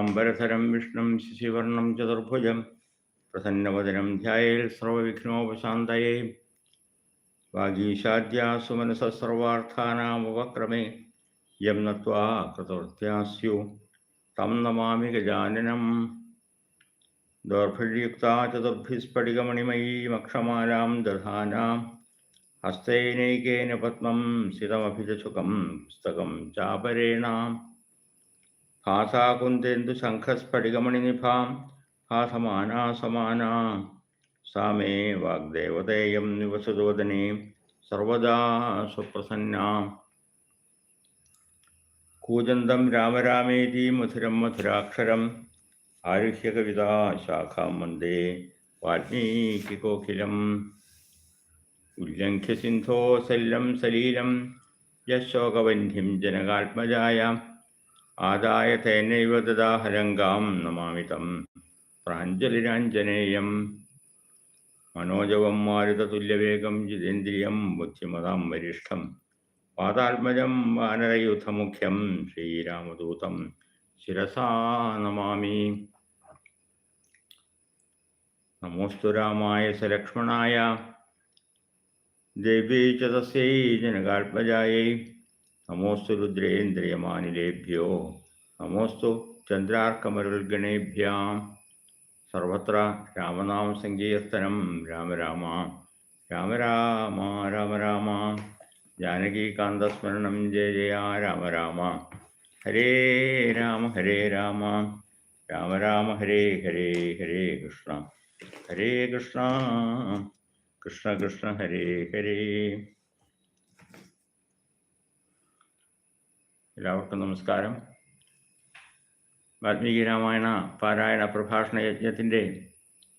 पीताम्बरधरं विष्णुं शिशिवर्णं चतुर्भुजं प्रसन्नवदनं ध्यायेर्सर्वविघ्नोपशान्तये वागीशाद्या सुमनसः सर्वार्थानामुपक्रमे यं नत्वा स्यु तम नमा नमामि दौर्भुक्ता दौर्भल्युक्ता चतुर्भिस्फटिकमणिमयीमक्षमालां दधानां, हस्तेनैकेन पद्मं सितमभिजशुकं पुस्तकं चापरेणाम्। ഭാസാകുന്ദേന്ദു ശംഖസ്ഫടികമണിനിഭാം? ഭാസമാനാ സമാനാ സാമേ വാഗ്ദേവതേയം നിവസതോദനെ. സർവദാ സുപ്രസന്ന. കൂജന്തം രാമരാമേതി മധുരം മധുരാക്ഷരം. ആരുഹ്യകവിതാ ശാഖാം വന്ദേ വാൽമീകികോകിലം ഉല്ലംഘ്യ സിന്ധോ സല്ലം സലീലം. യശോകവന്ധ്യം ജനകാത്മജായ. ആദായ തേനൈവ ദദാഹരംഗാം നമാമിതം പ്രാഞ്ജലിരാഞ്ജനേയം മനോജവം മാരുതതുല്യവേഗം ജിതേന്ദ്രിയം ബുദ്ധിമതാം വരിഷ്ഠം പാതാത്മജം വാനരയുധമുഖ്യം ശ്രീരാമദൂതം ശിരസാ നമാമി. നമോസ്തു രാമായ സലക്ഷ്മണായ ദേവീ ചതസ്യൈ തസ്യൈ ജനകാത്മജായൈ. നമോസ്തു രുദ്രേന്ദ്രിയമാനിലേഭ്യോ നമോസ്തു ചന്ദ്രാർക്കമരുൾഗണേഭ്യാം. സർവത്ര രാമനാമ സങ്കീർത്തനം. രാമരാമ രാമരാമ രാമരാമ രാമ രാമ രാമ. ജാനകീകാന്തസ്മരണം ജയ ജയ രാമ രാമ. ഹരേ രാമ ഹരേ രാമ. രാമ രാമ ഹരേ ഹരേ ഹരേ കൃഷ്ണ. ഹരേ കൃഷ്ണ കൃഷ്ണ കൃഷ്ണ ഹരേ ഹരേ. എല്ലാവർക്കും നമസ്കാരം. വാൽമീകി രാമായണ പാരായണ പ്രഭാഷണ യജ്ഞത്തിന്റെ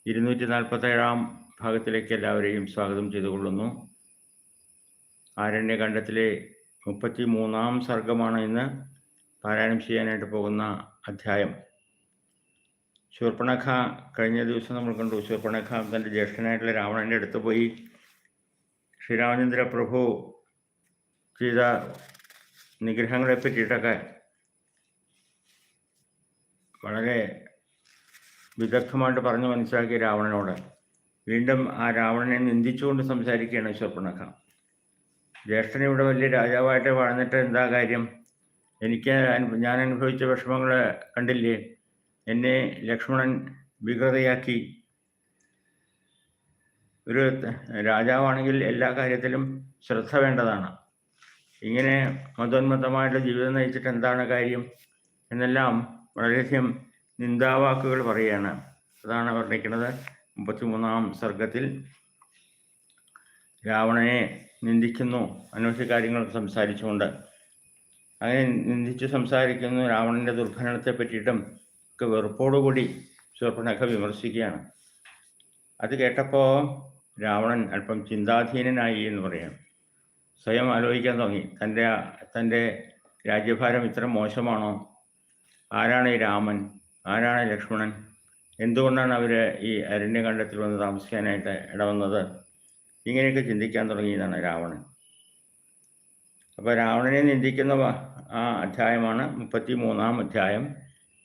ഇരുന്നൂറ്റി നാൽപ്പത്തേഴാം ഭാഗത്തിലേക്ക് എല്ലാവരെയും സ്വാഗതം ചെയ്തുകൊള്ളുന്നു. ആരണ്യകണ്ഠത്തിലെ മുപ്പത്തി മൂന്നാം സർഗമാണ് ഇന്ന് പാരായണം ചെയ്യാനായിട്ട് പോകുന്ന അധ്യായം. ശൂർപ്പണഖ കഴിഞ്ഞ ദിവസം നമ്മൾ കണ്ടു ശൂർപ്പണഖ തന്റെ ജ്യേഷ്ഠനായിട്ടുള്ള രാവണന്റെ അടുത്ത് പോയി ശ്രീരാമചന്ദ്ര പ്രഭു ചെയ്ത നിഗ്രഹങ്ങളെ പറ്റിയിട്ടൊക്കെ വളരെ വിദഗ്ധമായിട്ട് പറഞ്ഞു മനസ്സിലാക്കിയ രാവണനോട്. വീണ്ടും ആ രാവണനെ നിന്ദിച്ചുകൊണ്ട് സംസാരിക്കുകയാണ് ശൂർപ്പണഖ ജ്യേഷ്ഠൻ ഇവിടെ വലിയ രാജാവായിട്ട് വളർന്നിട്ട് എന്താ കാര്യം? എനിക്ക് ഞാൻ അനുഭവിച്ച വിഷമങ്ങൾ കണ്ടില്ലേ? എന്നെ ലക്ഷ്മണൻ വികൃതയാക്കി. ഒരു രാജാവാണെങ്കിൽ എല്ലാ കാര്യത്തിലും ശ്രദ്ധ വേണ്ടതാണ്. ഇങ്ങനെ മതോന്മത്തമായിട്ട് ജീവിതം നയിച്ചിട്ട് എന്താണ് കാര്യം എന്നെല്ലാം വളരെയധികം നിന്ദാവാക്കുകൾ പറയുകയാണ്. അതാണ് വർണിക്കുന്നത് മുപ്പത്തിമൂന്നാം സർഗത്തിൽ രാവണനെ നിന്ദിക്കുന്നു. അനവധി കാര്യങ്ങൾ സംസാരിച്ചുകൊണ്ട്. അങ്ങനെ നിന്ദിച്ച് സംസാരിക്കുന്നു. രാവണന്റെ ദുർഭരണത്തെ പറ്റിയിട്ടും ഒക്കെ വെറുപ്പോടുകൂടി ശൂർപ്പണഖ വിമർശിക്കുകയാണ്. അത് കേട്ടപ്പോൾ രാവണൻ അല്പം ചിന്താധീനനായി എന്ന് പറയാം. സ്വയം ആലോചിക്കാൻ തുടങ്ങി. തന്റെ തന്റെ രാജ്യഭാരം ഇത്ര മോശമാണോ? ആരാണ് ഈ രാമൻ? ആരാണ് ലക്ഷ്മണൻ? എന്തുകൊണ്ടാണ് അവർ ഈ അരണ്യകണ്ഠത്തിൽ വന്ന് താമസിക്കാനായിട്ട് ഇടവന്നത്? ഇങ്ങനെയൊക്കെ ചിന്തിക്കാൻ തുടങ്ങിയതാണ് രാവണൻ. അപ്പോൾ രാവണനെ നിന്ദിക്കുന്ന ആ അധ്യായമാണ് മുപ്പത്തി മൂന്നാം അധ്യായം.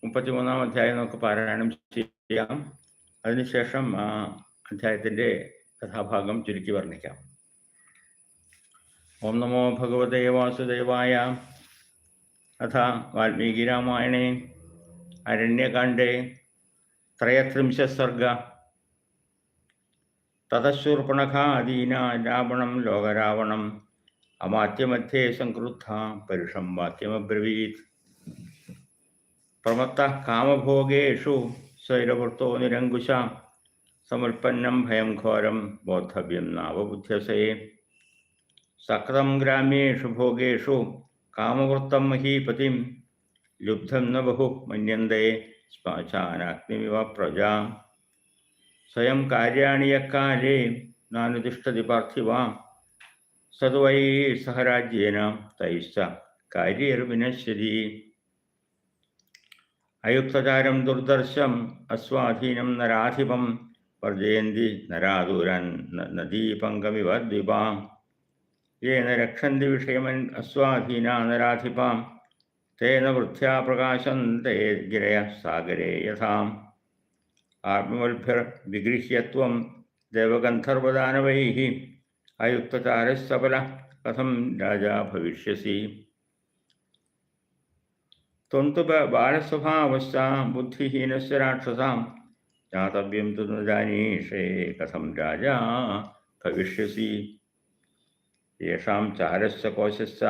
മുപ്പത്തി മൂന്നാം അധ്യായം നമുക്ക് പാരായണം ചെയ്യാം. അതിനുശേഷം ആ അധ്യായത്തിന്റെ കഥാഭാഗം ചുരുക്കി വർണിക്കാം. ഓം നമോ ഭഗവതേ വാസുദേവായ. അഥ വാൽമീകി രാമായണേ. അരണ്യകാണ്ഡേ. ത്രയത്രിംശസർഗ തതശൂർപ്പണഖാദീന രാവണം ലോകരാവണം. അമാത്യമധ്യേ സംക്രുദ്ധ പരുഷം വാക്യമബ്രവീത്. പ്രമത്ത കാമഭോഗേഷു സ്വൈരവൃത്തോ നിരങ്കുശ. സമുൽപ്പന്നം ഭയം ഘോരം ബോദ്ധവ്യം നാവബുദ്ധ്യസേ. സക്തം ഗ്രാമ്യേഷു ഭോഗേഷു കാമവൃത്തം മഹീപതിം ലുബ്ധം ന ബഹു മന്യന്തേ ശ്മശാനാഗ്നിമിവ പ്രജാ. സ്വയം കാര്യാണിയക്കാലേ നാനുതിഷ്ഠതി പാർത്ഥിവ. സതുവൈ സഹരാജ്യേന തൈസ കാര്യർവിനശ്യതി അയുക്തചാരം ദുർദർശം അസ്വാധീനം നരാധിപം വർജയന്തി നരാദൂരൻ നദീപങ്കമിവ ദ്വിപാം. येन रक्षन्ति विषयमन् अस्वाधीनानराधिपां तेन वृद्ध्या प्रकाशन्ते गिरयः सागरे यथाम् आत्मवल्भ्यर्विगृह्य त्वं देवगन्धर्वदानवैः। अयुक्तचारः सबलः कथं राजा भविष्यसि। त्वं तु बालस्वभावश्च, बुद्धिहीनस्य राक्षसां ज्ञातव्यं तु न जानीषे कथं राजा भविष्यसि। യേഷാം ചാരശ്ച കോശശ്ച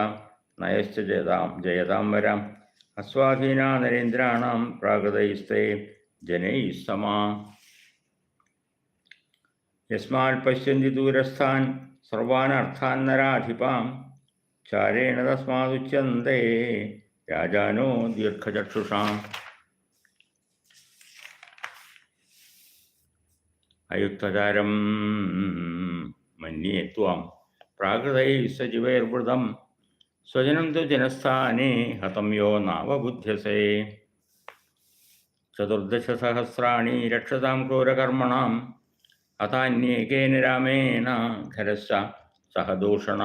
നയശ്ച ജയതാം ജയതാം വരാം അസ്വാധീന നരേന്ദ്രാണാം പ്രാകൃതൈസ്തേ ജനൈ സമാ യസ്മാൽ പശ്യന്തി ദൂരസ്ഥാൻ സർവാൻ അർത്ഥാൻ നരാധിപാം ചാരേണ തസ്മാതുച്യന്തേ രാജാനോ ദീർഘചക്ഷുഷാം അയുക്തചാരം മന്യേ ത്വാം പ്രാകൃതൈ സജീവൈർവൃതം സ്വജനം തു ജനസ്ഥാനേ ഹതം യോ നാവബുദ്ധ്യസേ ചതുർദശസഹസ്രാണി രക്ഷതാം ക്രൂരകർമ്മണാം അതാന്യേകേന രാമേണ ഖരശ്ച സഹദൂഷണ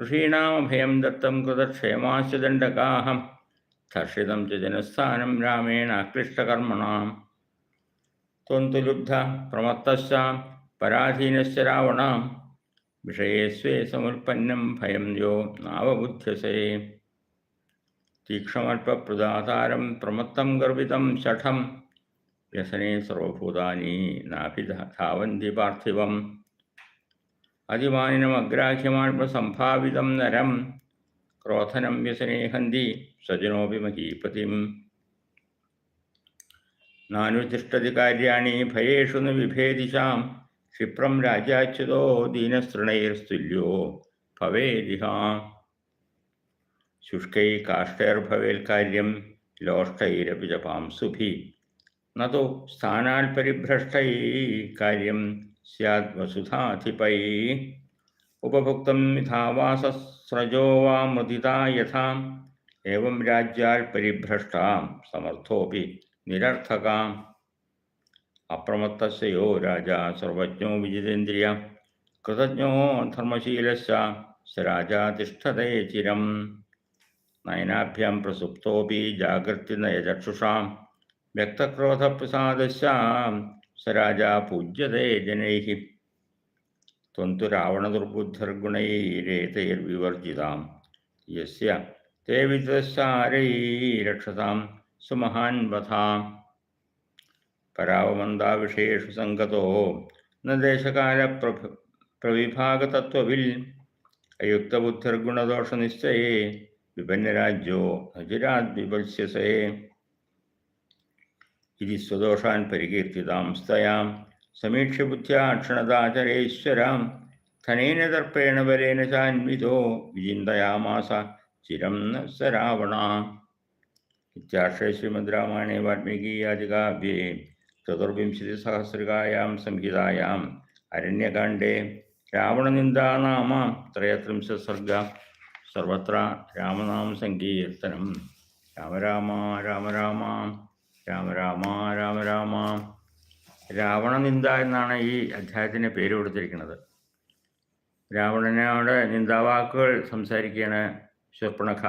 ഋഷീണാമഭയം ദത്തം കൃതക്ഷേമാശ്ച ദണ്ഡകാഹം ധർഷിതം ച ജനസ്ഥാനം രാമേണ അക്ലിഷ്ടകർമ്മണം ത്വന്തുലുബ്ധ പ്രമത്തശ്ച പരാധീനശ്ച രാവണാം വിഷയേ സമർപ്പന്നം ഭയം യോ നാവബുദ്ധ്യസേ തീക്ഷമൽപ്രദാതാരം പ്രമത്തം ഗർവിതം ശഠം വ്യസനെ സർവഭൂതാനി നാഭിധാവന്തി പാർത്ഥിവം അതിമാനിനമഗ്രാഹ്യമാത്മസംഭാവിതം നരം ക്രോധനം വ്യസനേഹന്തി സജനോപി മഹീപതിം നാനുതിഷ്ഠതി കാര്യാണി ഭയേഷു ന വിഭേദിശാം ക്ഷിപ്രം രാജാച്യുതോ ദീനസൃണൈർസ്തുല്യോ ഭവേദിഹ ശുഷ്കൈ കാഷ്ടൈർഭവേൽ കാര്യം ലോഷ്ടൈരപി ച പാംസുഭി നോ സ്ഥാനാൽ പരിഭ്രഷ്ടൈ കാര്യം സ്യാദ് വസുധാധിപൈ ഉപഭുക്തം മിഥാവാസസ്രജോ വാ മൃദിതാ യഥാ ഏവം രാജ്യാൽ പരിഭ്രഷ്ടാം സമർത്ഥോപി നിരർത്ഥകാം അപ്രമത്തസ്യ യോ രാജ സർവജ്ഞോ വിജിതേന്ദ്രിയ. കൃതജ്ഞോ ധർമ്മശീലശ്ച സ രാജാ തിഷ്ഠതേ ചിരം. നയനാഭ്യാം പ്രസുപ്തോപി ജാഗ്രതി നയചക്ഷുഷാം വ്യക്തക്രോധപ്രസാദശ സ രാജാ പൂജ്യതേ ജനൈ ത്വന്തു രാവണദുർബുദ്ധർഗുണൈരേതൈർവിവർജിതാം. യസ്യ തേ വിദ്വശാരൈരക്ഷതാം സുമഹാൻ വധാം. പരാവമന്ദാവിഷയേഷു സംഗതോ. നിർദ്ദേശകാല ദേശകാല പ്രഭ പ്രവിഭാഗതത്വവിൽ അയുക്തബുദ്ധിർഗുണദോഷനിശ്ചയേ വിപന്നരാജ്യോ അജിരാത് വിപത്സ്യസേ ഇതി സ്വദോഷാൻ പരികീർത്തിതാം സ്തയാം. സമീക്ഷ്യ ബുദ്ധ്യാ ക്ഷണദാചരേശ്വരാം ധനേന ദർപ്പേണ ബലേന ചാന്വിതോ വിചിന്തയാമാസ ചിരം ന സ രാവണ ഇത്യാശ്രയ ശ്രീമദ് രാമായണേ വാൽമീകീയാദികാവ്യേ चतुर्विंशतिसहस्रिकायां संहितायाम् अरण्यकाण्डे രാവണനിന്ദാനാമ त्रयत्रिंशत् सर्ग सर्वत्र रामनाम सङ्कीर्तनं राम രാമ രാമ രാമ രാമ രാമ രാമ രാവണനിന്ദ എന്നാണ് ഈ അധ്യായത്തിന് പേര് കൊടുത്തിരിക്കുന്നത്. രാവണനോട് നിന്ദാവാക്കുകൾ സംസാരിക്കുകയാണ് ശൂർപ്പണഖ.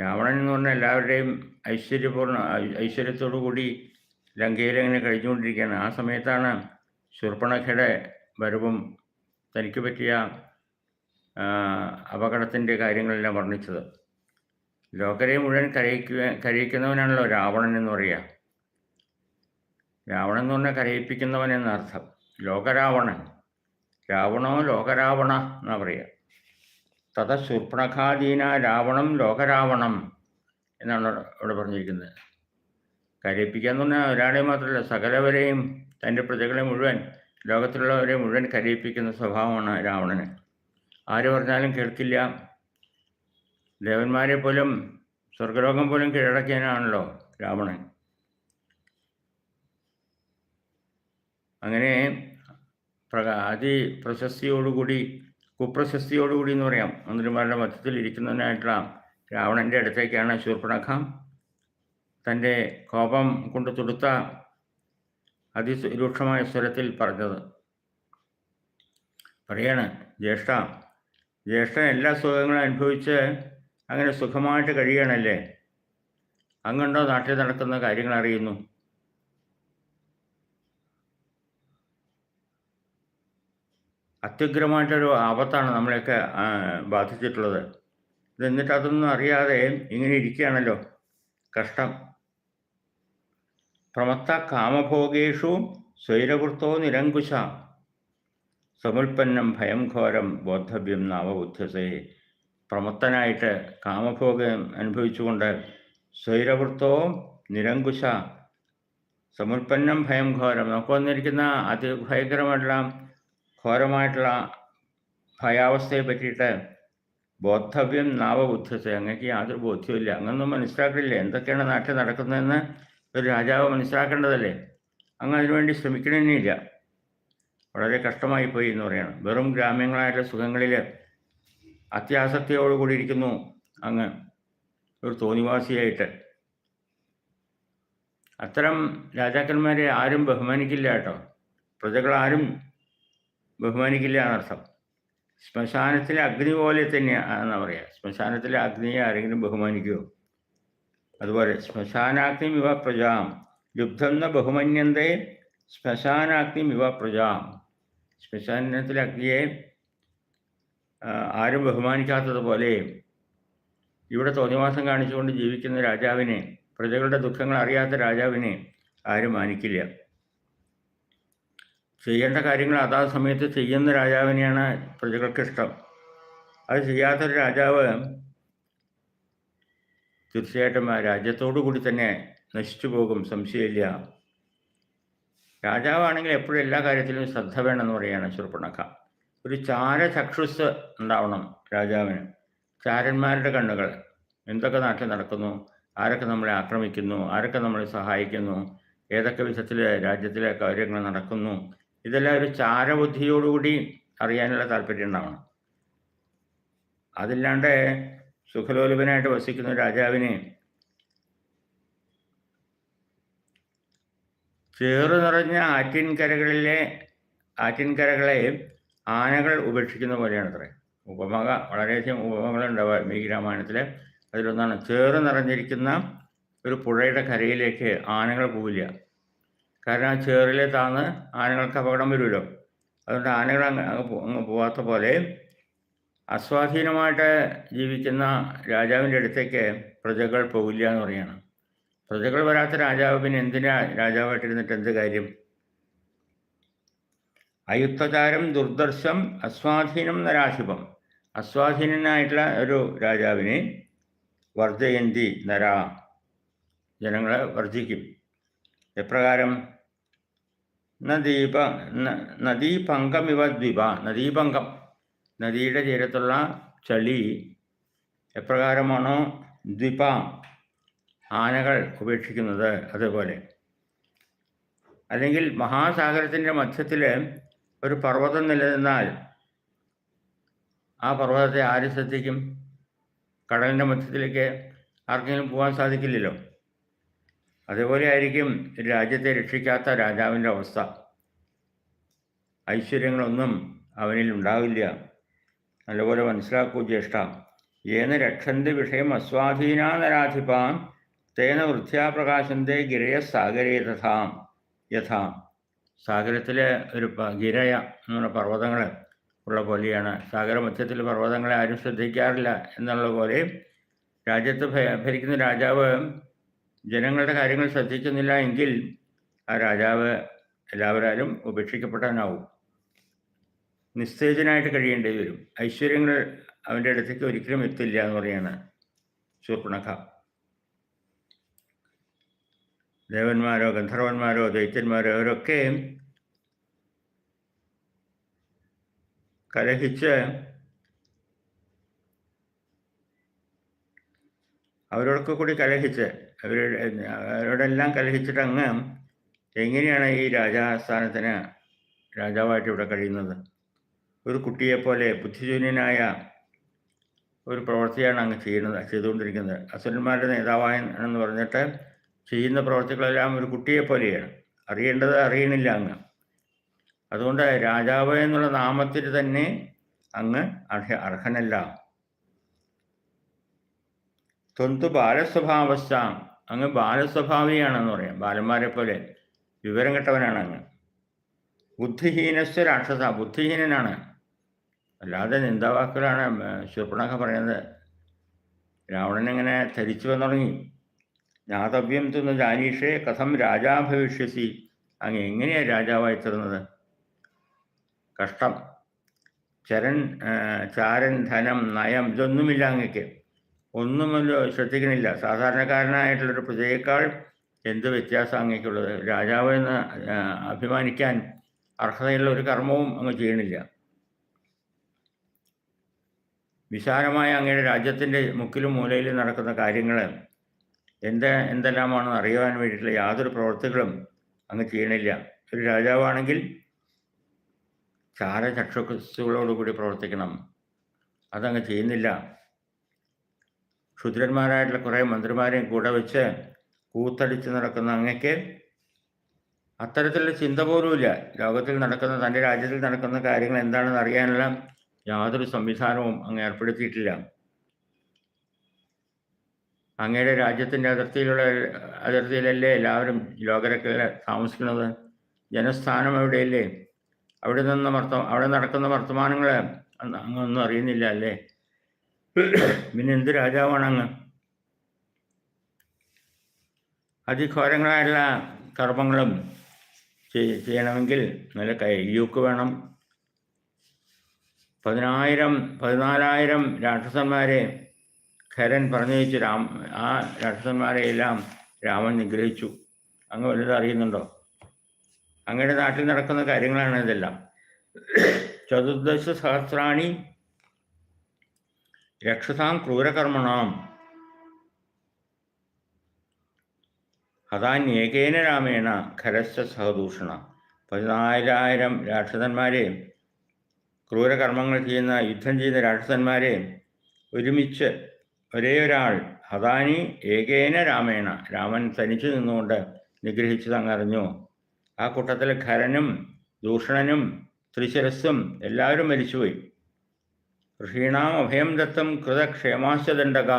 രാവണൻ എന്ന് പറഞ്ഞാൽ എല്ലാവരുടെയും ഐശ്വര്യപൂർണ ഐശ്വര്യത്തോടു കൂടി ലങ്കയിൽ അങ്ങനെ കഴിഞ്ഞുകൊണ്ടിരിക്കുകയാണ്. ആ സമയത്താണ് ശൂർപ്പണഖയുടെ വരവും തനിക്ക് പറ്റിയ അപകടത്തിന്റെ കാര്യങ്ങളെല്ലാം വർണിച്ചത്. ലോകരെ മുഴുവൻ കരയിക്കുക കരയിക്കുന്നവനാണല്ലോ രാവണൻ എന്ന് പറയുക. രാവണൻ എന്ന് പറഞ്ഞാൽ കരയിപ്പിക്കുന്നവൻ എന്നർത്ഥം ലോകരാവണൻ. രാവണോ ലോകരാവണ എന്നാ പറയുക. തഥ ശൂർപ്പണഖാദീന രാവണം ലോകരാവണം എന്നാണ് ഇവിടെ പറഞ്ഞിരിക്കുന്നത്. കരയിപ്പിക്കുക എന്ന് പറഞ്ഞാൽ ഒരാളെ മാത്രമല്ല സകലവരെയും തന്റെ പ്രജകളെ മുഴുവൻ ലോകത്തിലുള്ളവരെ മുഴുവൻ കരയിപ്പിക്കുന്ന സ്വഭാവമാണ് രാവണന്. ആര് പറഞ്ഞാലും കേൾക്കില്ല. ദേവന്മാരെ പോലും സ്വർഗലോകം പോലും കീഴടക്കിയനാണല്ലോ രാവണൻ. അങ്ങനെ പ്രകാ അതി പ്രശസ്തിയോടുകൂടി കുപ്രശസ്തിയോടുകൂടി എന്ന് പറയാം. മന്ത്രിമാരുടെ മധ്യത്തിൽ ഇരിക്കുന്നതിനായിട്ടുള്ള രാവണന്റെ അടുത്തേക്കാണ് ശൂർപ്പണഖ. തന്റെ കോപം കൊണ്ട് തുടുത്ത അതിരൂക്ഷമായ സ്വരത്തിൽ പറഞ്ഞത്. പറയാണ് ജ്യേഷ്ഠ ജ്യേഷ്ഠൻ എല്ലാ സുഖങ്ങളും അനുഭവിച്ച് അങ്ങനെ സുഖമായിട്ട് കഴിയണല്ലേ അങ്ങുണ്ടോ നാട്ടിൽ നടക്കുന്ന കാര്യങ്ങൾ അറിയുന്നു? അത്യുഗ്രമായിട്ടൊരു ആപത്താണ് നമ്മളെയൊക്കെ ബാധിച്ചിട്ടുള്ളത്. ഇത് എന്നിട്ട് അതൊന്നും അറിയാതെ ഇങ്ങനെ ഇരിക്കുകയാണല്ലോ. കഷ്ടം. പ്രമത്ത കാമഭോഗേഷു സ്വൈരവൃത്തോ നിരങ്കുശ. സമുൽപ്പന്നം ഭയം ഘോരം ബോദ്ധവ്യം നാമബുദ്ധസേ പ്രമത്തനായിട്ട് കാമഭോഗം അനുഭവിച്ചുകൊണ്ട് സ്വൈരവൃത്തോ നിരങ്കുശ. സമുൽപ്പന്നം ഭയം ഘോരം നമുക്ക് വന്നിരിക്കുന്ന അതിഭയങ്കരമായിട്ടുള്ള ഘോരമായിട്ടുള്ള ഭയാവസ്ഥയെ പറ്റിയിട്ട് ബോദ്ധവ്യം നാവബുദ്ധസേ അങ്ങക്ക് യാതൊരു ബോധ്യമില്ല അങ്ങൊന്നും മനസ്സിലാക്കില്ല എന്തൊക്കെയാണ് നാട്ടിൽ നടക്കുന്നതെന്ന് ഒരു രാജാവ് മനസ്സിലാക്കേണ്ടതല്ലേ? അങ്ങ് അതിനുവേണ്ടി ശ്രമിക്കണമെന്നില്ല വളരെ കഷ്ടമായി പോയി എന്ന് പറയണം. വെറും ഗ്രാമ്യങ്ങളായിട്ടുള്ള സുഖങ്ങളിൽ അത്യാസക്തിയോടുകൂടി ഇരിക്കുന്നു അങ്ങ് ഒരു തോന്നിവാസിയായിട്ട്. അത്തരം രാജാക്കന്മാരെ ആരും ബഹുമാനിക്കില്ല കേട്ടോ. പ്രജകളാരും ബഹുമാനിക്കില്ല എന്നർത്ഥം. ശ്മശാനത്തിലെ അഗ്നി പോലെ തന്നെയാണെന്നാണ് പറയുക ശ്മശാനത്തിലെ അഗ്നിയെ ആരെങ്കിലും ബഹുമാനിക്കുമോ അതുപോലെ ശ്മശാനാഗ്നി ഇവ പ്രജാം. യുദ്ധം എന്ന ബഹുമന്യന്തേ ശ്മശാനാഗ്നി ഇവ പ്രജാം. ശ്മശാനത്തിലെ അഗ്നിയെ ആരും ബഹുമാനിക്കാത്തതുപോലെ ഇവിടെ തോന്നിവാസം കാണിച്ചുകൊണ്ട് ജീവിക്കുന്ന രാജാവിനെ പ്രജകളുടെ ദുഃഖങ്ങൾ അറിയാത്ത രാജാവിനെ ആരും മാനിക്കില്ല. ചെയ്യേണ്ട കാര്യങ്ങൾ അതാ സമയത്ത് ചെയ്യുന്ന രാജാവിനെയാണ് പ്രജകൾക്കിഷ്ടം. അത് ചെയ്യാത്തൊരു രാജാവ് തീർച്ചയായിട്ടും ആ രാജ്യത്തോടു കൂടി തന്നെ നശിച്ചു പോകും സംശയമില്ല. രാജാവാണെങ്കിൽ എപ്പോഴും എല്ലാ കാര്യത്തിലും ശ്രദ്ധ വേണമെന്ന് പറയുകയാണ് ചെറുപ്പണക്ക ഒരു ചാരചക്ഷുസ് ഉണ്ടാവണം രാജാവിന്. ചാരന്മാരുടെ കണ്ണുകൾ. എന്തൊക്കെ നാട്ടിൽ നടക്കുന്നു? ആരൊക്കെ നമ്മളെ ആക്രമിക്കുന്നു? ആരൊക്കെ നമ്മളെ സഹായിക്കുന്നു? ഏതൊക്കെ വിധത്തിൽ രാജ്യത്തിലെ കാര്യങ്ങൾ നടക്കുന്നു? ഇതെല്ലാം ഒരു ചാരബുദ്ധിയോടുകൂടി അറിയാനുള്ള താല്പര്യം ഉണ്ടാവണം. അതില്ലാണ്ട് സുഖലോലുപനായിട്ട് വസിക്കുന്ന രാജാവിനെ ചേറു നിറഞ്ഞ ആറ്റിൻകരകളിലെ ആറ്റിൻകരകളെ ആനകൾ ഉപേക്ഷിക്കുന്ന പോലെയാണ് അത്രേ ഉപമക വളരെയധികം ഉപമകളുണ്ട് വാൽമീകി രാമായണത്തിൽ അതിലൊന്നാണ് ചേറ് നിറഞ്ഞിരിക്കുന്ന ഒരു പുഴയുടെ കരയിലേക്ക് ആനകൾ പോവില്ല. കാരണം ആ ചേറിലെ താന്ന് ആനകൾക്ക് അപകടം വരുമല്ലോ. അതുകൊണ്ട് ആനകൾ അങ്ങ് അങ്ങ് പോവാത്ത പോലെ അസ്വാധീനമായിട്ട് ജീവിക്കുന്ന രാജാവിന്റെ അടുത്തേക്ക് പ്രജകൾ പോകില്ല എന്ന് പറയുകയാണ് പ്രജകൾ വരാത്ത രാജാവ് പിന്നെ എന്തിനാ രാജാവായിട്ടിരുന്നിട്ട് എന്ത് കാര്യം? അയുക്തചാരം ദുർദർശം അസ്വാധീനം നരാശിപം അസ്വാധീനനായിട്ടുള്ള ഒരു രാജാവിനെ വർദ്ധയന്തി നര ജനങ്ങളെ വർജിക്കും എപ്രകാരം? നദീപ നദീപങ്കമിവ ദ്വിപ നദീപങ്കം നദിയുടെ തീരത്തുള്ള ചളി എപ്രകാരമാണോ ദ്വിപ ആനകൾ ഉപേക്ഷിക്കുന്നത്? അതുപോലെ. അല്ലെങ്കിൽ മഹാസാഗരത്തിന്റെ മധ്യത്തിൽ ഒരു പർവതം നിലനിന്നാൽ ആ പർവതത്തെ ആര് ശ്രദ്ധിക്കും? കടലിന്റെ മധ്യത്തിലേക്ക് ആർക്കെങ്കിലും പോകാൻ സാധിക്കില്ലല്ലോ. അതുപോലെ ആയിരിക്കും രാജ്യത്തെ രക്ഷിക്കാത്ത രാജാവിന്റെ അവസ്ഥ. ഐശ്വര്യങ്ങളൊന്നും അവനിൽ ഉണ്ടാവില്ല. നല്ലപോലെ മനസ്സിലാക്കൂ ജ്യേഷ്ഠ ഏന രക്ഷന്തി വിഷയം അസ്വാധീനാനരാധിപാം തേന വൃദ്ധ്യാപ്രകാശന്തേ ഗിരയ സാഗരേ തഥാം യഥാ. സാഗരത്തിലെ ഒരു ഗിരയ എന്ന് പറഞ്ഞ പർവതങ്ങൾ ഉള്ള പോലെയാണ്. സാഗരമധ്യത്തിൽ പർവതങ്ങളെ ആരും ശ്രദ്ധിക്കാറില്ല എന്നുള്ള പോലെ രാജ്യത്ത് ഭരിക്കുന്ന രാജാവ് ജനങ്ങളുടെ കാര്യങ്ങൾ ശ്രദ്ധിക്കുന്നില്ല എങ്കിൽ ആ രാജാവ് എല്ലാവരും ഉപേക്ഷിക്കപ്പെടാനാവും നിസ്തേജനായിട്ട് കഴിയേണ്ടി വരും. ഐശ്വര്യങ്ങൾ അവന്റെ അടുത്തേക്ക് ഒരിക്കലും എത്തില്ല എന്ന് പറയാണ് ശൂർപ്പണഖ ദേവന്മാരോ ഗന്ധർവന്മാരോ ദൈത്യന്മാരോ അവരൊക്കെ കലഹിച്ച് അവരോടൊക്കെ കൂടി കലഹിച്ച് അവരുടെ അവരോടെല്ലാം കലഹിച്ചിട്ട് അങ്ങ് എങ്ങനെയാണ് ഈ രാജാസ്ഥാനത്തിന് രാജാവായിട്ട് ഇവിടെ കഴിയുന്നത്? ഒരു കുട്ടിയെപ്പോലെ ബുദ്ധിശൂന്യനായ ഒരു പ്രവൃത്തിയാണ് അങ്ങ് ചെയ്യുന്നത് ചെയ്തുകൊണ്ടിരിക്കുന്നത്. അസുരന്മാരുടെ നേതാവായ എന്ന് പറഞ്ഞിട്ട് ചെയ്യുന്ന പ്രവർത്തികളെല്ലാം ഒരു കുട്ടിയെപ്പോലെയാണ് അറിയേണ്ടത് അറിയണില്ല അങ്ങ്. അതുകൊണ്ട് രാജാവ് എന്നുള്ള നാമത്തിൽ തന്നെ അങ്ങ് അർഹ അർഹനല്ല. തൊന്തു ബാലസ്വഭാവസ്ഥ. അങ്ങ് ബാലസ്വഭാവിയാണെന്ന് പറയാം. ബാലന്മാരെ പോലെ വിവരം കെട്ടവനാണ് അങ്ങ്. ബുദ്ധിഹീനസ്വ രാക്ഷസ ബുദ്ധിഹീനനാണ്. അല്ലാതെ നിന്ദാവാക്കുകളാണ് ശൂർപ്പണൊക്കെ പറയുന്നത്. രാവണൻ ഇങ്ങനെ ധരിച്ചു വന്നു തുടങ്ങി ജ്ഞാതവ്യം തിന്ന് ജാനീഷേ കഥം രാജാ ഭവിഷ്യസി അങ്ങ് എങ്ങനെയാണ് രാജാവായി തീർന്നത്? കഷ്ടം. ചരൻ ചാരൻ ധനം നയം ഇതൊന്നുമില്ല അങ്ങക്ക്. ഒന്നുമല്ലോ ശ്രദ്ധിക്കണില്ല. സാധാരണക്കാരനായിട്ടുള്ളൊരു പ്രജയേക്കാൾ എന്ത് വ്യത്യാസം അങ്ങേക്കുള്ളത്? രാജാവ് എന്ന് അഭിമാനിക്കാൻ അർഹതയുള്ള ഒരു കർമ്മവും അങ്ങ് ചെയ്യണില്ല. വിശാലമായ അങ്ങയുടെ രാജ്യത്തിന്റെ മുക്കിലും മൂലയിലും നടക്കുന്ന കാര്യങ്ങൾ എന്ത് എന്തെല്ലാമാണെന്ന് അറിയുവാൻ വേണ്ടിയിട്ടുള്ള യാതൊരു പ്രവൃത്തികളും അങ്ങ് ചെയ്യണില്ല. ഒരു രാജാവാണെങ്കിൽ ചാരചക്ഷുസ്സുകളോടുകൂടി പ്രവർത്തിക്കണം. അതങ്ങ് ചെയ്യുന്നില്ല. ക്ഷുദ്രന്മാരായിട്ടുള്ള കുറേ മന്ത്രിമാരെയും കൂടെ വെച്ച് കൂത്തടിച്ച് നടക്കുന്ന അങ്ങക്ക് അത്തരത്തിലുള്ള ചിന്ത പോലുമില്ല. ലോകത്തിൽ നടക്കുന്ന തന്റെ രാജ്യത്തിൽ നടക്കുന്ന കാര്യങ്ങൾ എന്താണെന്ന് അറിയാനുള്ള യാതൊരു സംവിധാനവും അങ്ങ് ഏർപ്പെടുത്തിയിട്ടില്ല. അങ്ങയുടെ രാജ്യത്തിന്റെ അതിർത്തിയിലുള്ള അതിർത്തിയിലല്ലേ എല്ലാവരും ലോകരക്കെ താമസിക്കുന്നത്? ജനസ്ഥാനം എവിടെയല്ലേ? അവിടെ നിന്ന് വർത്ത അവിടെ നടക്കുന്ന വർത്തമാനങ്ങൾ അങ്ങൊന്നും അറിയുന്നില്ല അല്ലേ? പിന്നെ എന്ത് രാജാവാണ് അങ്ങ്? അതിഘോരങ്ങളായുള്ള കർമ്മങ്ങളും ചെയ്യണമെങ്കിൽ നല്ല കയ്യൂക്ക് വേണം. പതിനായിരം പതിനാലായിരം രാക്ഷസന്മാരെ ഖരൻ പറഞ്ഞയച്ച് രാം ആ രാക്ഷസന്മാരെ എല്ലാം രാമൻ നിഗ്രഹിച്ചു. അങ്ങ് വലുത് അറിയുന്നുണ്ടോ? അങ്ങയുടെ നാട്ടിൽ നടക്കുന്ന കാര്യങ്ങളാണ് ഇതെല്ലാം. ചതുർദശ സഹസ്രാണി രക്ഷസാം ക്രൂരകർമ്മണാം. ഹതാന്യേകേന രാമേണ ഖരസ്ഥ സഹദൂഷണ. പതിനാലായിരം രാക്ഷസന്മാരെ ക്രൂരകർമ്മങ്ങൾ ചെയ്യുന്ന യുദ്ധം ചെയ്യുന്ന രാക്ഷസന്മാരെ ഒരുമിച്ച് ഒരേ ഒരാൾ ഹതാനി ഏകേന രാമേണ രാമൻ തനിച്ചു നിന്നുകൊണ്ട് നിഗ്രഹിച്ചത് അങ്ങറിഞ്ഞു ആ കൂട്ടത്തിൽ ഖരനും ദൂഷണനും ത്രിശിരസ്സും എല്ലാവരും മരിച്ചുപോയി. ഋഷീണാം അഭയം ദത്തം കൃതക്ഷേമാശദണ്ഡക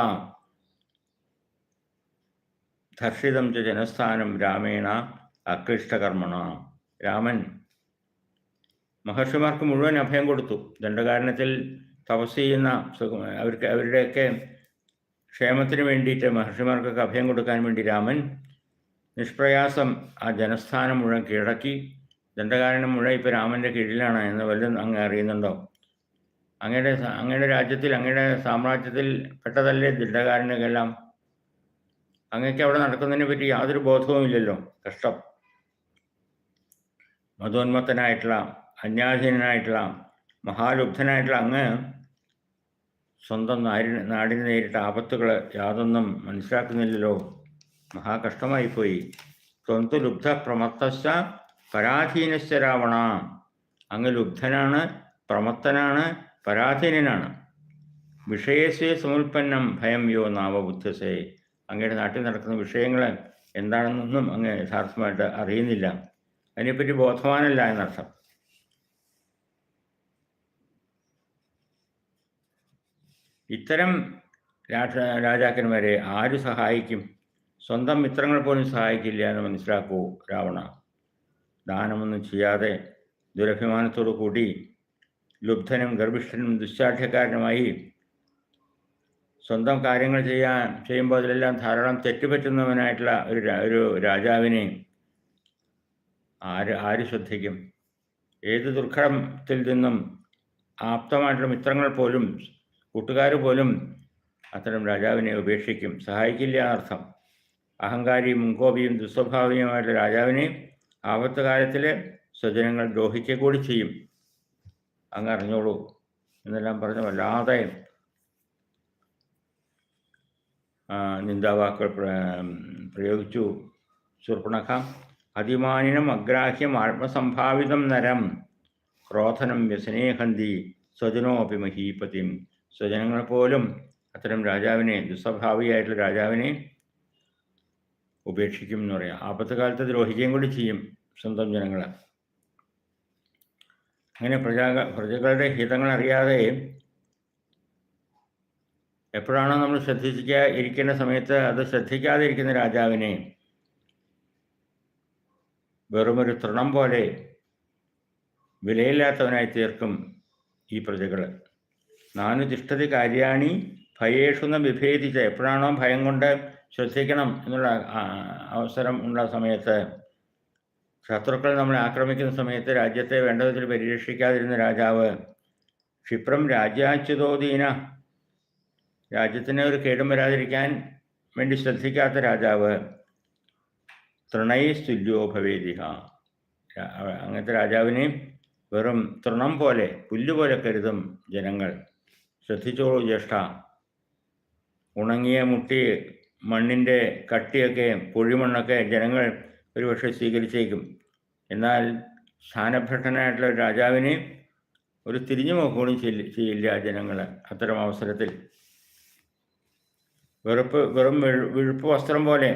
ധർഷിതം ച ജനസ്ഥാനം രാമേണ അക്ലിഷ്ടകർമ്മണ. രാമൻ മഹർഷിമാർക്ക് മുഴുവൻ അഭയം കൊടുത്തു. ദണ്ഡകാരണത്തിൽ തപസ് ചെയ്യുന്ന അവർക്ക് അവരുടെയൊക്കെ ക്ഷേമത്തിന് വേണ്ടിയിട്ട് മഹർഷിമാർക്കൊക്കെ അഭയം കൊടുക്കാൻ വേണ്ടി രാമൻ നിഷ്പ്രയാസം ആ ജനസ്ഥാനം മുഴുവൻ കീഴടക്കി. ദണ്ഡകാരണം മുഴുവൻ ഇപ്പോൾ രാമന്റെ കീഴിലാണ് എന്ന് വല്ലതും അങ്ങ് അറിയുന്നുണ്ടോ? അങ്ങയുടെ അങ്ങയുടെ രാജ്യത്തിൽ അങ്ങയുടെ സാമ്രാജ്യത്തിൽ പെട്ടതല്ലേ ദണ്ഡകാരനെല്ലാം അങ്ങക്ക് അവിടെ നടക്കുന്നതിനെ പറ്റി യാതൊരു ബോധവും ഇല്ലല്ലോ കഷ്ടം. മതോന്മത്തനായിട്ടുള്ള അന്യാധീനനായിട്ടുള്ള മഹാലുബ്ധനായിട്ടുള്ള അങ്ങ് സ്വന്തം നാടിന് നാടിന് നേരിട്ട ആപത്തുകൾ യാതൊന്നും മനസ്സിലാക്കുന്നില്ലല്ലോ. മഹാകഷ്ടമായിപ്പോയി. ത്വന്തു ലുബ്ധ പ്രമത്തശ്ച പരാധീനശ്ച രാവണ. അങ്ങ് ലുബ്ധനാണ് പ്രമത്തനാണ് പരാധീനനാണ്. വിഷയസേ സമുൽപ്പന്നം ഭയം യോ നാവബുദ്ധസേ അങ്ങയുടെ നാട്ടിൽ നടക്കുന്ന വിഷയങ്ങൾ എന്താണെന്നൊന്നും അങ്ങ് യഥാർത്ഥമായിട്ട് അറിയുന്നില്ല. അതിനെപ്പറ്റി ബോധവാനല്ല എന്നർത്ഥം. ഇത്തരം രാജ രാജാക്കന്മാരെ ആര് സഹായിക്കും? സ്വന്തം മിത്രങ്ങൾ പോലും സഹായിക്കില്ല എന്ന് മനസ്സിലാക്കൂ രാവണ. ദാനമൊന്നും ചെയ്യാതെ ദുരഭിമാനത്തോടു കൂടി ലുബ്ധനും ഗർഭിഷ്ഠനും ദുശ്ശാഠ്യക്കാരനുമായി സ്വന്തം കാര്യങ്ങൾ ചെയ്യാൻ ചെയ്യുമ്പോൾ അതിലെല്ലാം ധാരാളം തെറ്റുപറ്റുന്നവനായിട്ടുള്ള ഒരു ഒരു രാജാവിനെ ആര് ആര് ശ്രദ്ധിക്കും? ഏത് ദുർഘടത്തിൽ നിന്നും ആപ്തമായിട്ടുള്ള മിത്രങ്ങൾ പോലും കൂട്ടുകാർ പോലും അത്തരം രാജാവിനെ ഉപേക്ഷിക്കും. സഹായിക്കില്ല എന്നർത്ഥം അഹങ്കാരിയും മുൻകോപിയും ദുസ്വഭാവികമായിട്ട് രാജാവിനെ ആപത്ത് കാലത്തിൽ സ്വജനങ്ങൾ ദ്രോഹിക്കുക കൂടി ചെയ്യും. അങ്ങ് അറിഞ്ഞോളൂ എന്നെല്ലാം പറഞ്ഞു വല്ലാതെ നിന്ദാവാക്കൾ പ്രയോഗിച്ചു. ശൂർപ്പണഖ അതിമാനിനം അഗ്രാഹ്യം ആത്മസംഭാവിതം നരം ക്രോധനം വ്യസനേഹന്തി സ്വജനോപി മഹീപതിം. സ്വജനങ്ങൾ പോലും അത്തരം രാജാവിനെ ദുസ്വഭാവിയായിട്ടുള്ള രാജാവിനെ ഉപേക്ഷിക്കും എന്ന് പറയാം. ആപത്ത് കാലത്ത് ദ്രോഹിക്കുകയും കൂടി ചെയ്യും സ്വന്തം ജനങ്ങളെ. അങ്ങനെ പ്രജാ പ്രജകളുടെ ഹിതങ്ങൾ അറിയാതെ എപ്പോഴാണോ നമ്മൾ ശ്രദ്ധിക്കാ ഇരിക്കേണ്ട സമയത്ത് അത് ശ്രദ്ധിക്കാതെ ഇരിക്കുന്ന രാജാവിനെ വെറുമൊരു തൃണം പോലെ വിലയില്ലാത്തവനായി തീർക്കും ഈ പ്രജകൾ നാനു തിഷ്ഠതി കാര്യാണി ഭയേഷുന്ന വിഭേദിച്ച്. എപ്പോഴാണോ ഭയം കൊണ്ട് ശ്രദ്ധിക്കണം എന്നുള്ള അവസരം ഉള്ള സമയത്ത് ശത്രുക്കൾ നമ്മളെ ആക്രമിക്കുന്ന സമയത്ത് രാജ്യത്തെ വേണ്ട വിധത്തിൽ പരിരക്ഷിക്കാതിരുന്ന രാജാവ് ക്ഷിപ്രം രാജ്യാച്യുതോദീന രാജ്യത്തിന് ഒരു കേടും വരാതിരിക്കാൻ വേണ്ടി ശ്രദ്ധിക്കാത്ത രാജാവ് തൃണൈ സ്തുല്യോ ഭവേദിഹ അങ്ങനത്തെ രാജാവിനെ വെറും തൃണം പോലെ പുല്ലുപോലെ കരുതും ജനങ്ങൾ. ശ്രദ്ധിച്ചോളൂ ജ്യേഷ്ഠ. ഉണങ്ങിയ മുട്ടി മണ്ണിന്റെ കട്ടിയൊക്കെ പൊഴിമണ്ണൊക്കെ ജനങ്ങൾ ഒരുപക്ഷെ സ്വീകരിച്ചേക്കും. എന്നാൽ സ്ഥാനഭ്രഷ്ടനായിട്ടുള്ള രാജാവിനെ ഒരു തിരിഞ്ഞു നോക്കുകയും ചെയ്യില്ല ജനങ്ങൾ അത്തരം അവസരത്തിൽ. വെറുപ്പ് വെറും വിഴുപ്പ് വസ്ത്രം പോലെ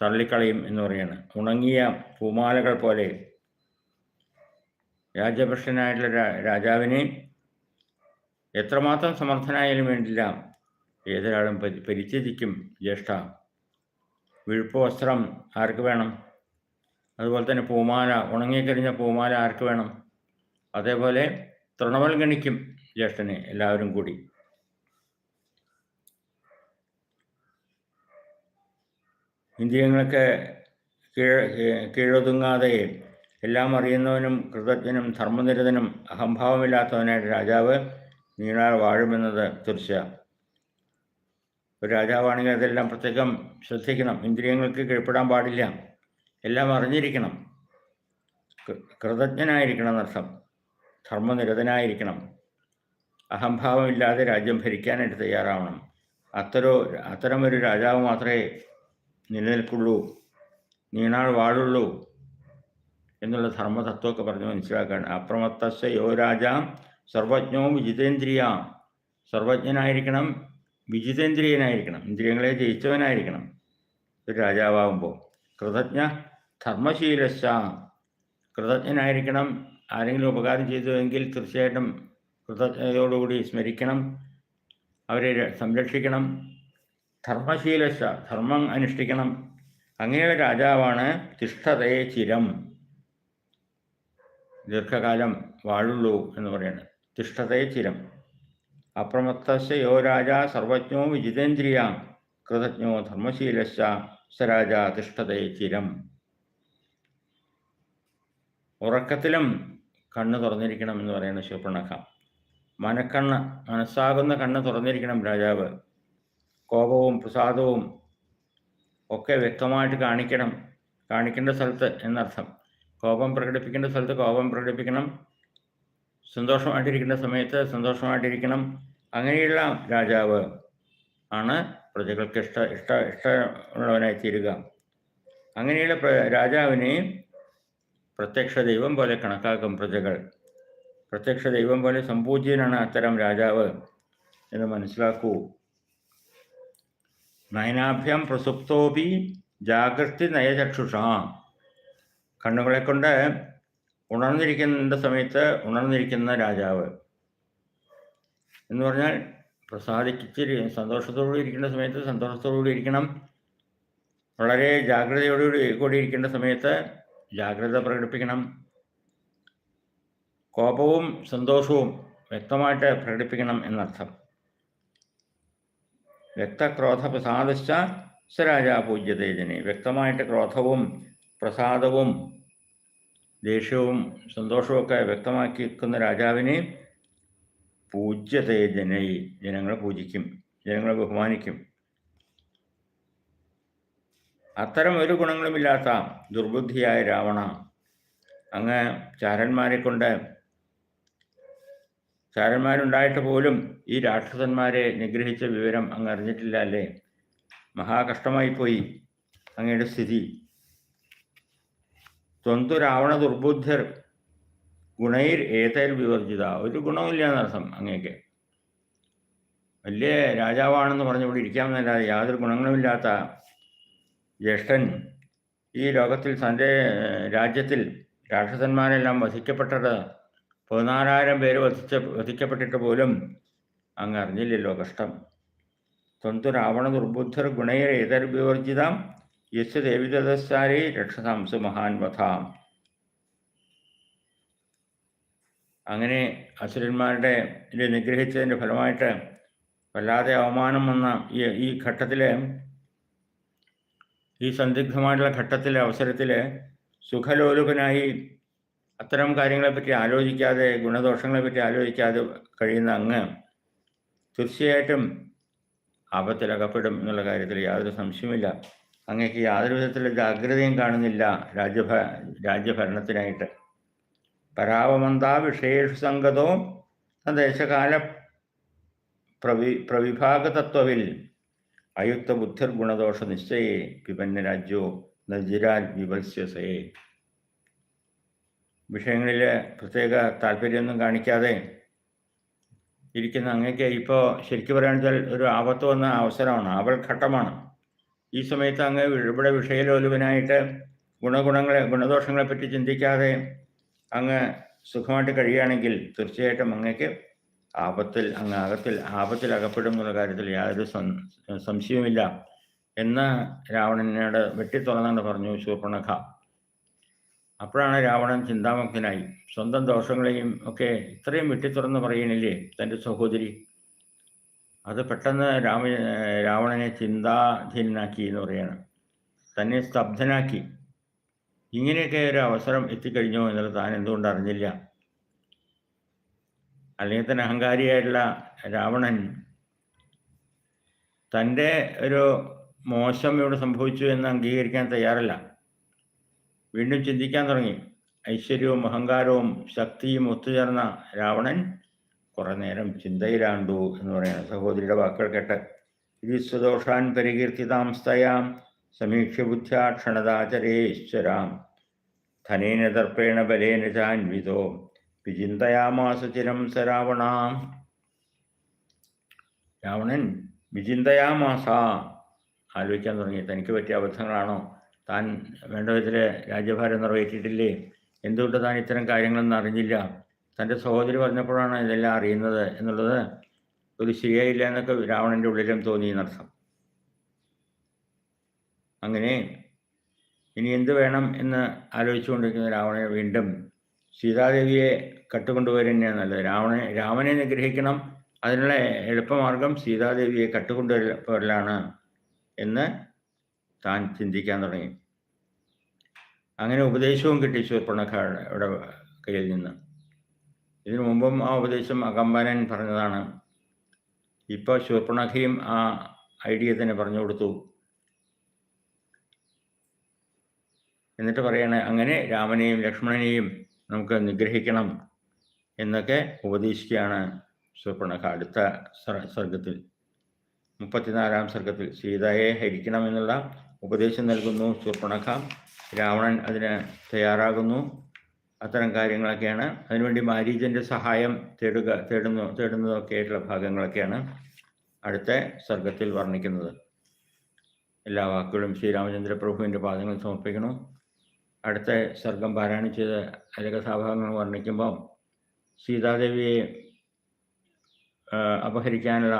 തള്ളിക്കളയും എന്ന് പറയുന്നത് ഉണങ്ങിയ പൂമാലകൾ പോലെ രാജഭ്രഷ്ടനായിട്ടുള്ള രാജാവിനെയും രാജാവിനെ എത്രമാത്രം സമർത്ഥനായാലും വേണ്ടില്ല. ഏതൊരാളും പരി പരിത്യജിക്കും ജ്യേഷ്ഠ. വിഴുപ്പ് വസ്ത്രം ആർക്ക് വേണം? അതുപോലെ തന്നെ പൂമാല ഉണങ്ങിക്കരിഞ്ഞ പൂമാല ആർക്ക് വേണം? അതേപോലെ തൃണമൽ ഗണിക്കും ജ്യേഷ്ഠനെ എല്ലാവരും കൂടി. ഇന്ദ്രിയങ്ങളൊക്കെ കീഴ കീഴൊതുങ്ങാതെ എല്ലാം അറിയുന്നവനും കൃതജ്ഞനും ധർമ്മനിരതനും അഹംഭാവമില്ലാത്തവനായിട്ട് രാജാവ് നീണാൾ വാഴുമെന്നത് തീർച്ചയാണ് ഒരു രാജാവാണെങ്കിൽ അതെല്ലാം പ്രത്യേകം ശ്രദ്ധിക്കണം. ഇന്ദ്രിയങ്ങൾക്ക് കീഴ്പ്പെടാൻ പാടില്ല. എല്ലാം അറിഞ്ഞിരിക്കണം. കൃതജ്ഞനായിരിക്കണം എന്നർത്ഥം. ധർമ്മനിരതനായിരിക്കണം. അഹംഭാവമില്ലാതെ രാജ്യം ഭരിക്കാനായിട്ട് തയ്യാറാവണം. അത്തരോ അത്തരമൊരു രാജാവ് മാത്രമേ നിലനിൽക്കുള്ളൂ. നീണാൾ വാഴുള്ളൂ. എന്നുള്ള ധർമ്മതത്വമൊക്കെ പറഞ്ഞ് മനസ്സിലാക്കാൻ. അപ്രമത്തസ്യ യോ രാജ സർവജ്ഞോ വിജിതേന്ദ്രിയ. സർവജ്ഞനായിരിക്കണം വിജിതേന്ദ്രിയനായിരിക്കണം ഇന്ദ്രിയങ്ങളെ ജയിച്ചവനായിരിക്കണം. ഒരു രാജാവാകുമ്പോൾ കൃതജ്ഞ ധർമ്മശീലശ. കൃതജ്ഞനായിരിക്കണം ആരെങ്കിലും ഉപകാരം ചെയ്തുവെങ്കിൽ തീർച്ചയായിട്ടും കൃതജ്ഞതയോടുകൂടി സ്മരിക്കണം അവരെ സംരക്ഷിക്കണം. ധർമ്മശീലശ ധർമ്മം അനുഷ്ഠിക്കണം. അങ്ങനെയുള്ള രാജാവാണ് തിഷ്ഠതയെ ചിരം. ദീർഘകാലം വാഴുള്ളൂ എന്ന് പറയുന്നത് തിഷ്ഠതയെ ചിരം. അപ്രമത്തസ്യ രാജ സർവജ്ഞോ വിജിതേന്ദ്രിയ. കൃതജ്ഞോ ധർമ്മശീലശ സ രാജ തിഷ്ഠതയെ ചിരം. ഉറക്കത്തിലും കണ്ണ് തുറന്നിരിക്കണം എന്ന് പറയുന്ന ശിവപ്രണഖ മനക്കണ്ണ് മനസ്സാകുന്ന കണ്ണ് തുറന്നിരിക്കണം രാജാവ്. കോപവും പ്രസാദവും ഒക്കെ വ്യക്തമായിട്ട് കാണിക്കണം. കാണിക്കേണ്ട സ്ഥലത്ത് എന്നർത്ഥം. കോപം പ്രകടിപ്പിക്കേണ്ട സ്ഥലത്ത് കോപം പ്രകടിപ്പിക്കണം. സന്തോഷമായിട്ടിരിക്കേണ്ട സമയത്ത് സന്തോഷമായിട്ടിരിക്കണം. അങ്ങനെയുള്ള രാജാവ് ആണ് പ്രജകൾക്ക് ഇഷ്ട ഇഷ്ട ഇഷ്ടമുള്ളവനായി തീരുക അങ്ങനെയുള്ള രാജാവിനെ പ്രത്യക്ഷ ദൈവം പോലെ കണക്കാക്കും പ്രജകൾ. പ്രത്യക്ഷ ദൈവം പോലെ സമ്പൂജ്യനാണ് അത്തരം രാജാവ് എന്ന് മനസ്സിലാക്കൂ. നയനാഭ്യം പ്രസുപ്തോപി ജാഗ്രതി നയചക്ഷുഷ. കണ്ണുകളെ കൊണ്ട് ഉണർന്നിരിക്കുന്ന സമയത്ത് ഉണർന്നിരിക്കുന്ന രാജാവ് എന്ന് പറഞ്ഞാൽ പ്രസാദിച്ചിരി സന്തോഷത്തോടുകൂടി ഇരിക്കേണ്ട സമയത്ത് സന്തോഷത്തോടുകൂടി ഇരിക്കണം. വളരെ ജാഗ്രതയോടുകൂടി കൂടി ഇരിക്കേണ്ട സമയത്ത് ജാഗ്രത പ്രകടിപ്പിക്കണം. കോപവും സന്തോഷവും വ്യക്തമായിട്ട് പ്രകടിപ്പിക്കണം എന്നർത്ഥം. വ്യക്തക്രോധ പ്രസാദശ്ച സ്വരാജാ പൂജ്യതേ ജനെ വ്യക്തമായിട്ട് ക്രോധവും പ്രസാദവും ദേഷ്യവും സന്തോഷവുമൊക്കെ വ്യക്തമാക്കിയിരിക്കുന്ന രാജാവിനെ പൂജ്യതേ ജനൈ ജനങ്ങൾ പൂജിക്കും ജനങ്ങളെ ബഹുമാനിക്കും. അത്തരം ഒരു ഗുണങ്ങളുമില്ലാത്ത ദുർബുദ്ധിയായ രാവണ അങ്ങ് ചാരന്മാരെ കൊണ്ട് ചാരന്മാരുണ്ടായിട്ട് പോലും ഈ രാക്ഷസന്മാരെ നിഗ്രഹിച്ച വിവരം അങ്ങ് അറിഞ്ഞിട്ടില്ല അല്ലേ? മഹാകഷ്ടമായിപ്പോയി അങ്ങയുടെ സ്ഥിതി. ത്വന്തു രാവണ ദുർബുദ്ധർ ഗുണൈർ ഏതേൽ വിവർജിത. ഒരു ഗുണമില്ല എന്നർത്ഥം അങ്ങേക്ക്. വലിയ രാജാവാണെന്ന് പറഞ്ഞ് ഇവിടെ ഇരിക്കാമെന്നല്ലാതെ യാതൊരു ഗുണങ്ങളുമില്ലാത്ത ജ്യേഷ്ഠൻ ഈ ലോകത്തിൽ തന്റെ രാജ്യത്തിൽ രാക്ഷസന്മാരെല്ലാം വധിക്കപ്പെട്ടത് പതിനാലായിരം പേര് വധിച്ച വധിക്കപ്പെട്ടിട്ട് പോലും അങ്ങ് അറിഞ്ഞില്ലല്ലോ കഷ്ടം. തൊന്തു രാവണ ദുർബുദ്ധർ ഗുണൈരേതർവിവർജിതാം യസ് രക്ഷസാംസു മഹാൻ വധാം അങ്ങനെ അസുരന്മാരുടെ നിഗ്രഹിച്ചതിന്റെ ഫലമായിട്ട് വല്ലാതെ അവമാനം വന്ന ഈ ഈ ഘട്ടത്തിൽ ഈ സന്ദിഗ്ധമായിട്ടുള്ള ഘട്ടത്തിലെ അവസരത്തിൽ സുഖലോലുപനായി അത്തരം കാര്യങ്ങളെപ്പറ്റി ആലോചിക്കാതെ ഗുണദോഷങ്ങളെപ്പറ്റി ആലോചിക്കാതെ കഴിയുന്ന അങ്ങ് തീർച്ചയായിട്ടും ആപത്തിലകപ്പെടും എന്നുള്ള കാര്യത്തിൽ യാതൊരു സംശയമില്ല അങ്ങേക്ക് യാതൊരു വിധത്തിലുള്ള ജാഗ്രതയും കാണുന്നില്ല രാജ്യഭ രാജ്യഭരണത്തിനായിട്ട്. പരാപമന്താ വിഷയേഷു സംഗതോ ദേശകാല പ്രവി പ്രവിഭാഗ തത്വവിൽ അയുക്ത ബുദ്ധിർ ഗുണദോഷ നിശ്ചയേ പിപന്ന രാജ്യോ നജിരാൽ വിവത്സ്യസയെ. വിഷയങ്ങളിൽ പ്രത്യേക താല്പര്യമൊന്നും കാണിക്കാതെ ഇരിക്കുന്ന അങ്ങേക്ക് ഇപ്പോൾ ശരിക്കും പറയുകയാണെന്ന് വെച്ചാൽ ഒരു ആപത്ത് വന്ന അവസരമാണ് ആവൽ ഘട്ടമാണ് ഈ സമയത്ത് അങ്ങ് ഇവിടെ വിഷയലോലുവനായിട്ട് ഗുണഗുണങ്ങളെ ഗുണദോഷങ്ങളെപ്പറ്റി ചിന്തിക്കാതെ അങ്ങ് സുഖമായിട്ട് കഴിയുകയാണെങ്കിൽ തീർച്ചയായിട്ടും അങ്ങക്ക് ആപത്തിൽ അങ്ങ് അകത്തിൽ ആപത്തിൽ അകപ്പെടും എന്നുള്ള കാര്യത്തിൽ യാതൊരു സംശയവുമില്ല എന്ന് രാവണനോട് വെട്ടിത്തുറന്നാണ് പറഞ്ഞു ശൂർപ്പണഖ. അപ്പോഴാണ് രാവണൻ ചിന്താമുക്തനായി. സ്വന്തം ദോഷങ്ങളെയും ഒക്കെ ഇത്രയും വെട്ടിത്തുറന്ന് പറയണില്ലേ തന്റെ സഹോദരി? അത് പെട്ടെന്ന് രാമ രാവണനെ ചിന്താധീനനാക്കി എന്ന് പറയണം. തന്നെ സ്തബ്ധനാക്കി. ഇങ്ങനെയൊക്കെ ഒരു അവസരം എത്തിക്കഴിഞ്ഞോ എന്നുള്ളത് താൻ എന്തുകൊണ്ട് അറിഞ്ഞില്ല. അല്ലെങ്കിൽ തന്നെ അഹങ്കാരിയായിട്ടുള്ള രാവണൻ തന്റെ ഒരു മോശം ഇവിടെ സംഭവിച്ചു എന്ന് അംഗീകരിക്കാൻ തയ്യാറല്ല. വീണ്ടും ചിന്തിക്കാൻ തുടങ്ങി. ഐശ്വര്യവും അഹങ്കാരവും ശക്തിയും ഒത്തുചേർന്ന രാവണൻ കുറെ നേരം ചിന്തയിലാണ്ടു എന്ന് പറയുന്നത്. സഹോദരിയുടെ വാക്കുകൾ കേട്ട് ഇതി സ്വദോഷാൻ പരികീർത്തിതാം സ്തയാം സമീക്ഷ്യ ബുദ്ധ്യാ ക്ഷണതാചരേശ്വരാം. ധനേന ദർപ്പേണ ബലേന ചാൻവിതോ വിചിന്തയാമാസ ചിരം സരാവണാം. രാവണാം രാവണൻ വിചിന്തയാമാസ ആലോചിക്കാൻ തുടങ്ങി. തനിക്ക് പറ്റിയ അബദ്ധങ്ങളാണോ? താൻ വേണ്ട വിധത്തിൽ രാജ്യഭാരം നിറവേറ്റിയിട്ടില്ലേ? എന്തുകൊണ്ട് താൻ ഇത്തരം കാര്യങ്ങളൊന്നും അറിഞ്ഞില്ല? തന്റെ സഹോദരി പറഞ്ഞപ്പോഴാണ് ഇതെല്ലാം അറിയുന്നത് എന്നുള്ളത് ഒരു ശരിയായില്ല എന്നൊക്കെ രാവണന്റെ ഉള്ളിലും തോന്നി എന്നർത്ഥം അങ്ങനെ ഇനി എന്ത് വേണം എന്ന് ആലോചിച്ചുകൊണ്ടിരിക്കുന്ന രാവണനെ വീണ്ടും സീതാദേവിയെ കട്ടുകൊണ്ടുപോയി തന്നെയാണ് നല്ലത്. രാവണനെ രാമനെ നിഗ്രഹിക്കണം അതിനുള്ള എളുപ്പമാർഗം സീതാദേവിയെ കട്ടുകൊണ്ടുവരലാണ് എന്ന് താൻ ചിന്തിക്കാൻ തുടങ്ങി. അങ്ങനെ ഉപദേശവും കിട്ടി ശൂർപ്പണക്കാരുടെ കയ്യിൽ നിന്ന്. ഇതിനു മുമ്പും ആ ഉപദേശം അകമ്പനൻ പറഞ്ഞതാണ്. ഇപ്പോൾ ശൂർപ്പണഖയും ആ ഐഡിയ തന്നെ പറഞ്ഞു കൊടുത്തു. എന്നിട്ട് പറയാണ് അങ്ങനെ രാമനെയും ലക്ഷ്മണനെയും നമുക്ക് നിഗ്രഹിക്കണം എന്നൊക്കെ ഉപദേശിക്കുകയാണ് ശൂർപ്പണഖ അടുത്ത സർ- സർഗത്തിൽ. മുപ്പത്തിനാലാം സർഗത്തിൽ സീതയെ ഹരിക്കണമെന്നുള്ള ഉപദേശം നൽകുന്നു ശൂർപ്പണഖ രാവണൻ അതിന് തയ്യാറാകുന്നു. അത്തരം കാര്യങ്ങളൊക്കെയാണ്. അതിനുവേണ്ടി മാരീജന്റെ സഹായം തേടുക തേടുന്നു തേടുന്നതൊക്കെ ആയിട്ടുള്ള ഭാഗങ്ങളൊക്കെയാണ് അടുത്ത സർഗത്തിൽ വർണിക്കുന്നത്. എല്ലാ വാക്കുകളും ശ്രീരാമചന്ദ്ര പ്രഭുവിന്റെ പാദങ്ങൾ സമർപ്പിക്കണു അടുത്ത സർഗം പാരായണം ചെയ്ത് അതിലെ വർണിക്കുമ്പം സീതാദേവിയെ അപഹരിക്കാനുള്ള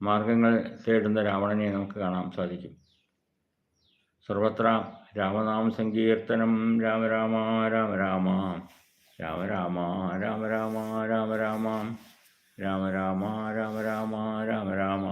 മാർഗങ്ങൾ തേടുന്ന രാവണനെ നമുക്ക് കാണാൻ സാധിക്കും. സർവത്ര രാമനാമ സങ്കീർത്തനം. രാമ രാമ രാമ രാമ. രാമ രാമ രാമ രാമ രാമ രാമ. രാമ രാമ രാമ രാമ രാമ രാമ.